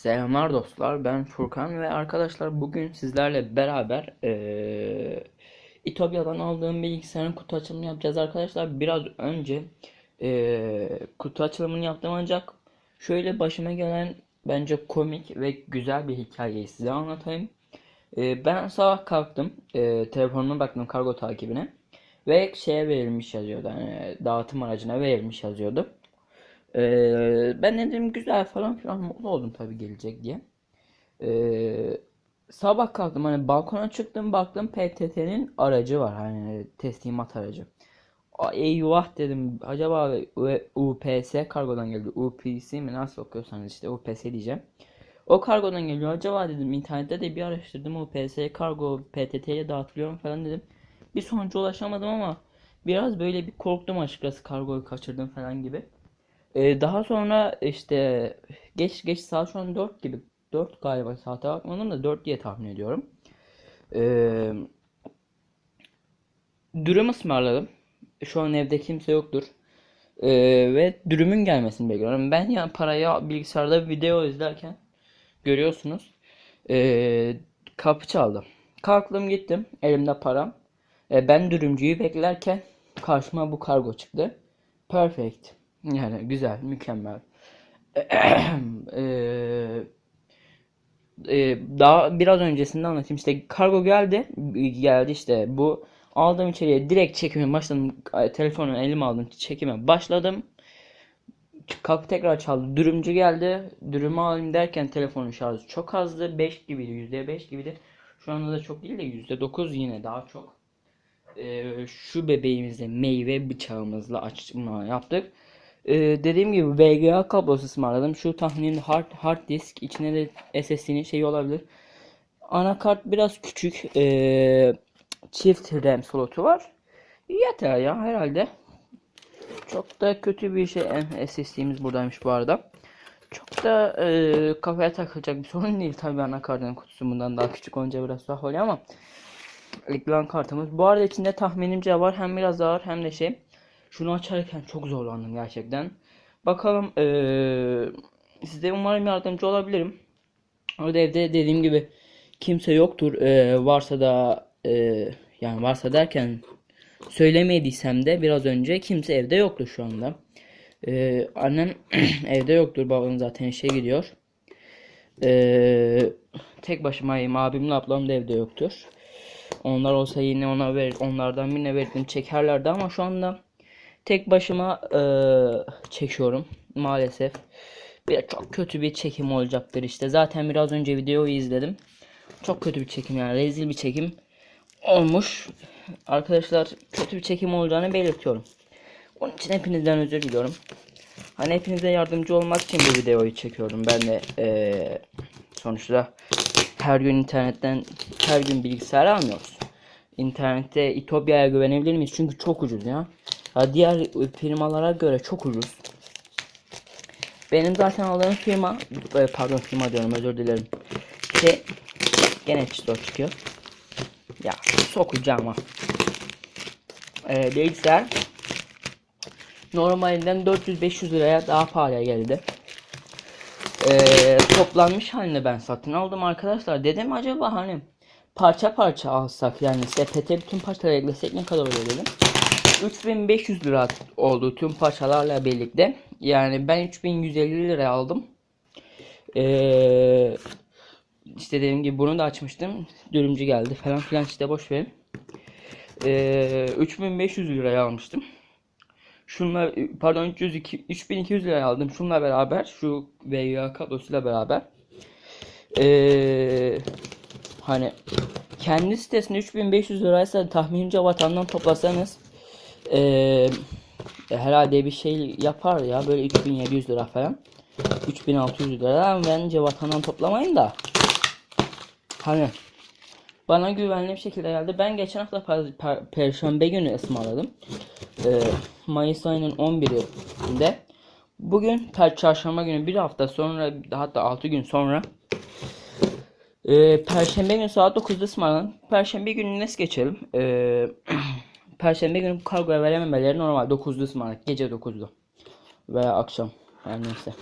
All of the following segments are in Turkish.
Selamlar dostlar, ben Furkan ve arkadaşlar bugün sizlerle beraber eee İtopya'dan aldığım bilgisayarın kutu açılımını yapacağız arkadaşlar. Biraz önce eee, kutu açılımını yaptım ancak şöyle başıma gelen bence komik ve güzel bir hikayeyi size anlatayım. Eee, ben sabah kalktım, eee telefonuma baktım kargo takibine ve şeye verilmiş yazıyordu, hani dağıtım aracına verilmiş yazıyordu. Ee, ben de dedim güzel falan filan mutlu oldum tabii gelecek diye. Ee, sabah kalktım hani balkona çıktım baktım PTT'nin aracı var hani teslimat aracı. Eyvah dedim acaba UPS kargodan geldi. UPS mi nasıl okuyorsanız işte UPS diyeceğim. O kargodan geliyor acaba dedim internette de bir araştırdım UPS kargo PTT'ye dağıtılıyor falan dedim. Bir sonuca ulaşamadım ama biraz böyle bir korktum açıkçası kargoyu kaçırdım falan gibi. Ee, daha sonra işte geç geç saat şu an 4 gibi 4 galiba saate bakmadım da 4 diye tahmin ediyorum. Ee, dürüm ısmarladım. Şu an evde kimse yoktur. Ee, ve dürümün gelmesini bekliyorum. Ben ya parayı bilgisayarda video izlerken görüyorsunuz. Ee, kapı çaldı. Kalktım gittim. Elimde param. Ee, ben dürümcüyü beklerken karşıma bu kargo çıktı. Perfect. Yani güzel, mükemmel. Eee, e, daha biraz öncesinde anlatayım. İşte kargo geldi. Geldi işte bu. Aldım içeriye direkt çekime başladım. Telefonu elime aldım. Çekime başladım. Kapı tekrar çaldı. Dürümcü geldi. Dürümü alayım derken telefonun şarjı çok azdı. 5 gibiydi. %5 gibiydi. Şu anda da çok değil de %9 yine daha çok. Ee, şu bebeğimizle meyve bıçağımızla açma yaptık. Ee, dediğim gibi VGA kablosu ısmarladım. Şu tahminin hard, hard disk içine de SSD'nin şeyi olabilir. Anakart biraz küçük. Ee, çift RAM slotu var. Yeter ya herhalde. Çok da kötü bir şey. En SSD'miz buradaymış bu arada. Çok da e, kafaya takılacak bir sorun değil tabii anakartın kutusu bundan daha küçük olunca biraz daha oluyor ama ekran kartımız. Bu arada içinde tahminimce var hem biraz ağır hem de şey. Şunu açarken çok zorlandım gerçekten. Bakalım eee size umarım yardımcı olabilirim. Orada evde dediğim gibi kimse yoktur. Eee, varsa da eee, yani varsa derken söylemediysem de biraz önce kimse evde yoktu şu anda. Eee, annem evde yoktur. Babam zaten işe gidiyor. Eee, tek başımayım. Abimle ablam da evde yoktur. Onlar olsa yine ona verir, onlardan birine verirdim çekerlerdi ama şu anda tek başıma eee, çekiyorum maalesef. Bir çok kötü bir çekim olacaktır işte. Zaten biraz önce videoyu izledim. Çok kötü bir çekim yani rezil bir çekim olmuş. Arkadaşlar kötü bir çekim olacağını belirtiyorum. Onun için hepinizden özür diliyorum. Hani hepinize yardımcı olmak için bu videoyu çekiyorum. Ben de eee, sonuçta her gün internetten her gün bilgisayar almıyoruz. İnternette İtopya'ya güvenebilir miyiz? Çünkü çok ucuz ya. Ya diğer firmalara göre çok ucuz. Benim zaten aldığım firma, e, pardon firma diyorum özür dilerim. Şey, gene pistol çıkıyor. Ya sokacağım ha. Ee, bilgisayar normalinden 400-500 liraya daha pahalıya geldi. Ee, toplanmış halinde ben satın aldım arkadaşlar. Dedim acaba hani parça parça alsak yani sepete bütün parçaları eklesek ne kadar olur dedim. 3500 lira oldu tüm parçalarla birlikte. Yani ben 3150 liraya aldım. Ee, işte dediğim gibi bunu da açmıştım. Dürümcü geldi falan filan işte boş verin. Ee, 3500 liraya almıştım. Şunlar pardon 302 3200 liraya aldım. Şunla beraber şu VGA kablosuyla beraber. Ee, hani kendi sitesinde 3500 liraysa tahminimce vatandan toplasanız ee, herhalde bir şey yapar ya böyle 3700 lira falan. 3600 lira bence vatandan toplamayın da. Hani bana güvenli bir şekilde geldi. Ben geçen hafta per- per- Perşembe günü ısmarladım. Ee, Mayıs ayının 11'inde. Bugün per çarşamba günü bir hafta sonra hatta 6 gün sonra ee, Perşembe günü saat 9'da ısmarladım. Perşembe günü nasıl geçelim? Ee, Perşembe günü kargoya verememeleri normal 9'da ısmarladık. Gece 9'da veya akşam her neyse.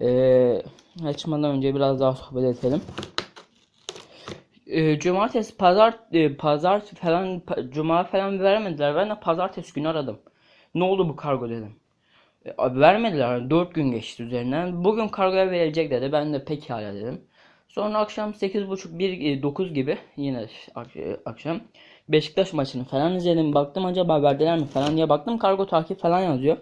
Ee, açmadan önce biraz daha sohbet edelim. Ee, cumartesi, pazar, e, pazar falan, pa- cuma falan vermediler. Ben de pazartesi günü aradım. Ne oldu bu kargo dedim. E, abi vermediler. 4 gün geçti üzerinden. Bugün kargoya verilecek dedi. Ben de pekala dedim. Sonra akşam 8.30 1 9 gibi yine e, akşam Beşiktaş maçını falan izledim. Baktım acaba verdiler mi falan diye baktım. Kargo takip falan yazıyor.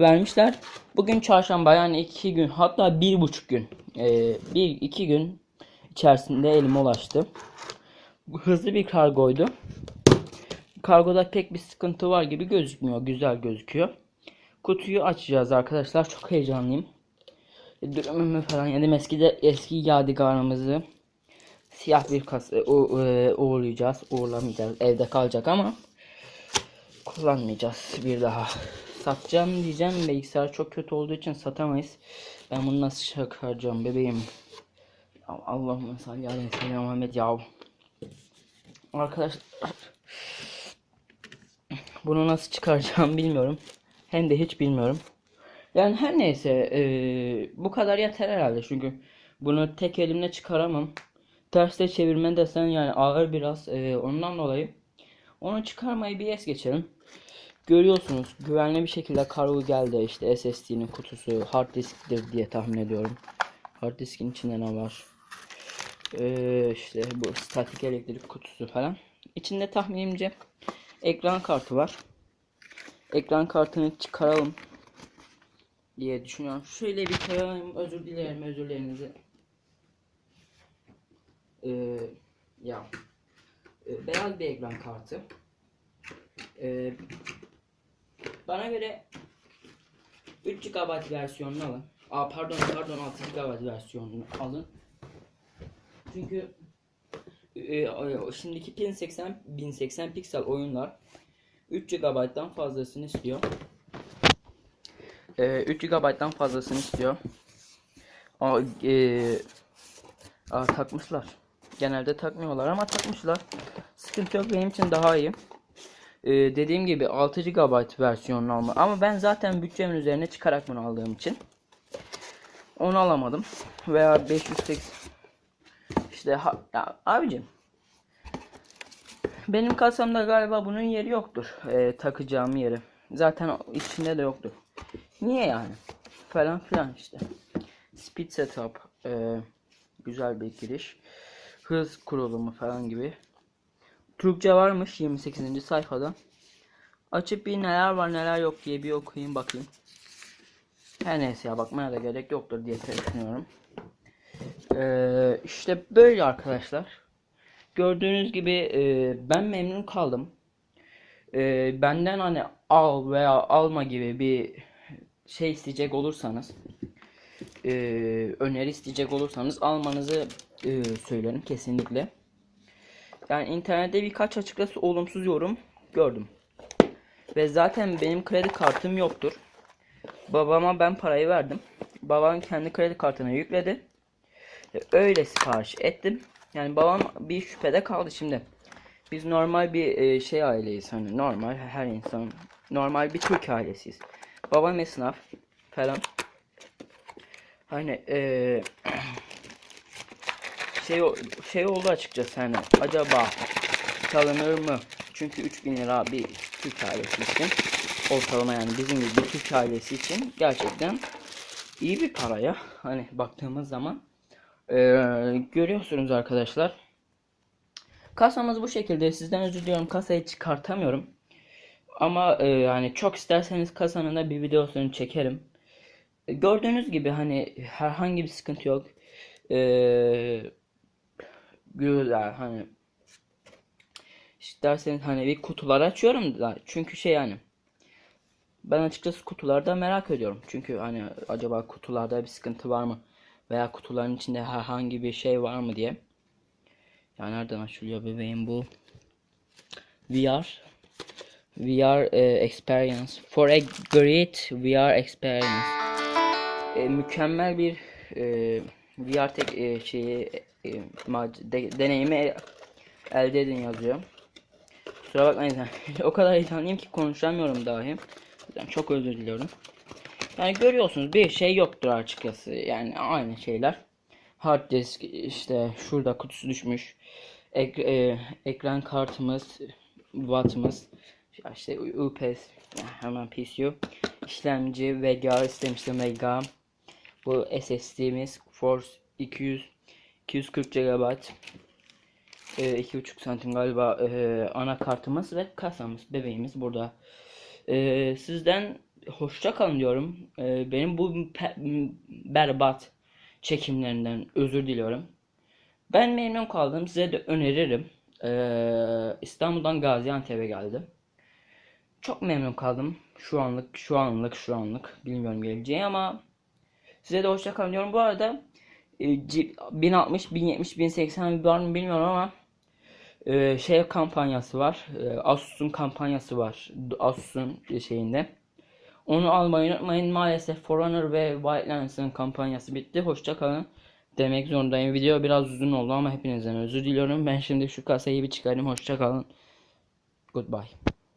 Vermişler. Bugün çarşamba yani 2 gün hatta bir buçuk gün. E, bir iki gün içerisinde elime ulaştı. Hızlı bir kargoydu. Kargoda pek bir sıkıntı var gibi gözükmüyor. Güzel gözüküyor. Kutuyu açacağız arkadaşlar. Çok heyecanlıyım. Dürümümü falan yedim. Eski de eski yadigarımızı siyah bir kasa u- e, uğurlayacağız. Uğurlamayacağız. Evde kalacak ama kullanmayacağız bir daha. Satacağım diyeceğim. Bilgisayar çok kötü olduğu için satamayız. Ben bunu nasıl çıkaracağım bebeğim? Allah'ım salli aleyhi sellem Muhammed ya. Arkadaşlar bunu nasıl çıkaracağım bilmiyorum. Hem de hiç bilmiyorum. Yani her neyse eee, bu kadar yeter herhalde çünkü bunu tek elimle çıkaramam. Terste çevirme desen yani ağır biraz eee, ondan dolayı onu çıkarmayı bir es geçelim. Görüyorsunuz güvenli bir şekilde kargo geldi işte SSD'nin kutusu hard disktir diye tahmin ediyorum. Hard diskin içinde ne var? Eee işte bu statik elektrik kutusu falan. İçinde tahminimce ekran kartı var. Ekran kartını çıkaralım diye düşünüyorum. Şöyle bir koyalım. Özür dilerim özürlerinizi. Ee, ya e, beyaz bir ekran kartı. Ee, bana göre 3 GB versiyonunu alın. Aa pardon pardon 6 GB versiyonunu alın. Çünkü e, e, şimdiki 1080 1080 piksel oyunlar 3 GB'dan fazlasını istiyor. Ee, 3 GB'dan fazlasını istiyor. Aa, e, aa, takmışlar. Genelde takmıyorlar ama takmışlar. Sıkıntı yok benim için daha iyi. Ee, dediğim gibi 6 GB versiyonunu alma. Ama ben zaten bütçemin üzerine çıkarak bunu aldığım için onu alamadım. Veya 580 işte ha, ya, abicim benim kasamda galiba bunun yeri yoktur. Ee, takacağım yeri. Zaten içinde de yoktur. Niye yani? Falan filan işte. Speed setup. ee, güzel bir giriş. Hız kurulumu falan gibi. Türkçe varmış 28. sayfada. Açıp bir neler var neler yok diye bir okuyayım bakayım. Her neyse ya bakmaya da gerek yoktur diye düşünüyorum. Ee, işte böyle arkadaşlar. Gördüğünüz gibi ee, ben memnun kaldım. Ee, benden hani al veya alma gibi bir şey isteyecek olursanız e, öneri isteyecek olursanız almanızı e, söylerim kesinlikle. Yani internette birkaç açıkçası olumsuz yorum gördüm. Ve zaten benim kredi kartım yoktur. Babama ben parayı verdim. Babam kendi kredi kartına yükledi. Öyle sipariş ettim. Yani babam bir şüphede kaldı şimdi. Biz normal bir e, şey aileyiz hani normal her insan normal bir Türk ailesiyiz. Babam esnaf falan. Hani e, şey şey oldu açıkçası hani acaba çalınır mı? Çünkü 3000 lira bir Türk ailesi için ortalama yani bizim gibi bir Türk ailesi için gerçekten iyi bir paraya hani baktığımız zaman e, görüyorsunuz arkadaşlar. Kasamız bu şekilde. Sizden özür diliyorum. Kasayı çıkartamıyorum. Ama e, yani çok isterseniz kasanın da bir videosunu çekerim. Gördüğünüz gibi hani herhangi bir sıkıntı yok. E, güzel hani isterseniz hani bir kutular açıyorum da çünkü şey yani ben açıkçası kutularda merak ediyorum. Çünkü hani acaba kutularda bir sıkıntı var mı? Veya kutuların içinde herhangi bir şey var mı diye. Ya nereden açılıyor bebeğim bu? VR VR e, experience for a great VR experience. E, mükemmel bir e, VR tek e, şeyi e, mac- de- deneyimi elde edin yazıyor. Kusura bakmayın o kadar heyecanlıyım ki konuşamıyorum dahi. Yüzden çok özür diliyorum. Yani görüyorsunuz bir şey yoktur açıkçası. Yani aynı şeyler. Hard disk işte şurada kutusu düşmüş. Ek- e, ekran kartımız, wattımız, işte UPS hemen PCU, işlemci VGA istemiştim VGA. Bu SSD'miz Force 200 240 GB. E, 2,5 santim galiba e, anakartımız ve kasamız, bebeğimiz burada. E, sizden hoşça kalın diyorum. E, benim bu berbat çekimlerinden özür diliyorum. Ben memnun kaldım. Size de öneririm. Ee, İstanbul'dan Gaziantep'e geldim. Çok memnun kaldım. Şu anlık, şu anlık, şu anlık. Bilmiyorum geleceği ama size de hoşça kalın diyorum. Bu arada e, 1060, 1070, 1080 var mı bilmiyorum ama e, şey kampanyası var. E, Asus'un kampanyası var. Asus'un şeyinde. Onu almayı unutmayın. Maalesef Forerunner ve White kampanyası bitti. Hoşça kalın demek zorundayım. Video biraz uzun oldu ama hepinizden özür diliyorum. Ben şimdi şu kasayı bir çıkarayım. Hoşça kalın. Goodbye.